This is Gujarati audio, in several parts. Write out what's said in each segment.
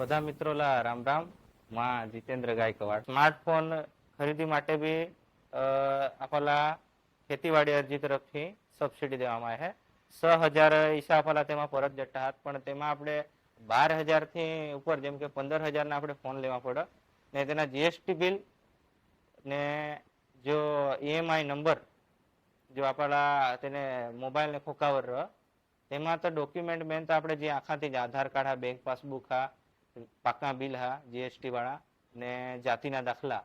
બધા મિત્રોલા રામ રામ. માં જીતેન્દ્ર ગાયકવાડ. સ્માર્ટફોન ખરીદી માટે બી આપણા ખેતીવાડી અરજી તરફથી સબસિડી દેવામાં આવે છે. છ હજાર ઈસા આપણા તેમાં પરત જતા હતા, પણ તેમાં આપણે બાર હજારથી ઉપર, જેમ કે પંદર હજારના આપણે ફોન લેવા પડે. ને તેના જીએસટી બિલ ને જો ઈએમઆઈ નંબર, જો આપણા તેને મોબાઈલને ખોકાવર તેમાં તો ડોક્યુમેન્ટ મેન તો આપણે જે આખાથી જ આધાર કાર્ડ હા, બેંક પાસબુક હા પાકના બિલ, હા જીએસટી વાળા ને જાતિના દાખલા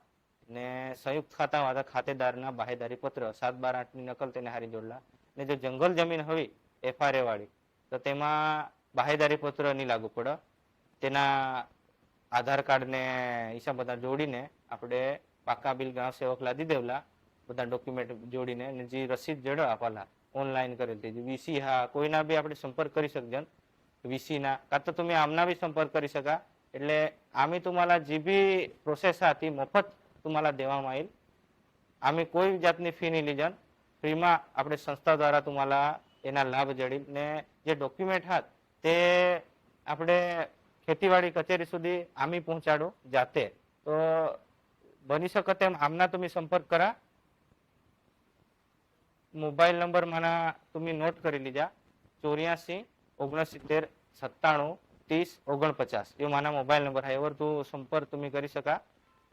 ને સંયુક્ત ખાતા ખાતાવાળા ખાતેદારના બાહેદારી પત્ર, સાત બાર આઠની નકલ તેને હારી જોડલા ને જો જંગલ જમીન હોય એફઆરએ વાળી, તો તેમાં બાહેદારી પત્ર નહીં લાગુ પડે. તેના આધાર કાર્ડ ને હિસાબ બધા જોડીને આપણે પાકા બિલ ગ્રાહક સેવક લાદી દેવલા, બધા ડોક્યુમેન્ટ જોડીને જે રસીદ જડ આપવાલા ઓનલાઈન કરેલ તે વીસી હા, કોઈના બી આપણે સંપર્ક કરી શકજન. વીસીના, કાં તો તમે આમના બી સંપર્ક કરી શકા એટલે आम्ही तुम्हाला જે બી પ્રોસેસ હતી, મફત तुम्हाला દેવામાં આવેલ. આમે કોઈ જાતની ફી નહીં લીધા. ફ્રીમાં આપણે સંસ્થા દ્વારા તમારા એના લાભ જડીને જે ડોક્યુમેન્ટ હાથ, તે આપણે ખેતીવાડી કચેરી સુધી આમી પહોંચાડો જાતે. તો બની શકે તેમ આમના તમે સંપર્ક કરા. મોબાઈલ નંબર મને તમે નોટ કરી લીધા. ચોર્યાસી ઓગણસિત્તેર, સત્તાણું, ત્રીસ, ઓગણપચાસ. એ મારા મોબાઈલ નંબર હા એવર તો સંપર્ક તમે કરી શકા.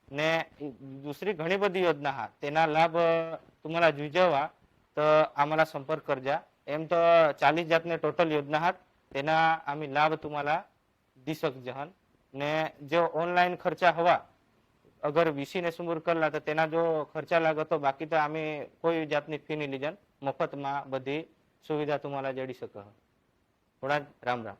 ને दुसरी ઘણી બધી યોજના હા, તેના લાભ तुम्हाला જુજવા, તો आम्हाला સંપર્ક કરજા. એમ તો ચાલીસ જાતને ટોટલ યોજના હાથ તેના આम्ही લાભ तुम्हाला દી જહન ને જો ઓનલાઈન ખર્ચા હવા, અગર વીસીને ને કરલા, તો તેના જો ખર્ચા લાગે, તો બાકી તો આમે કોઈ જાતની ફી નહીં લીધા મફતમાં બધી સુવિધા તમારા જડી શકે થોડા રામ રામ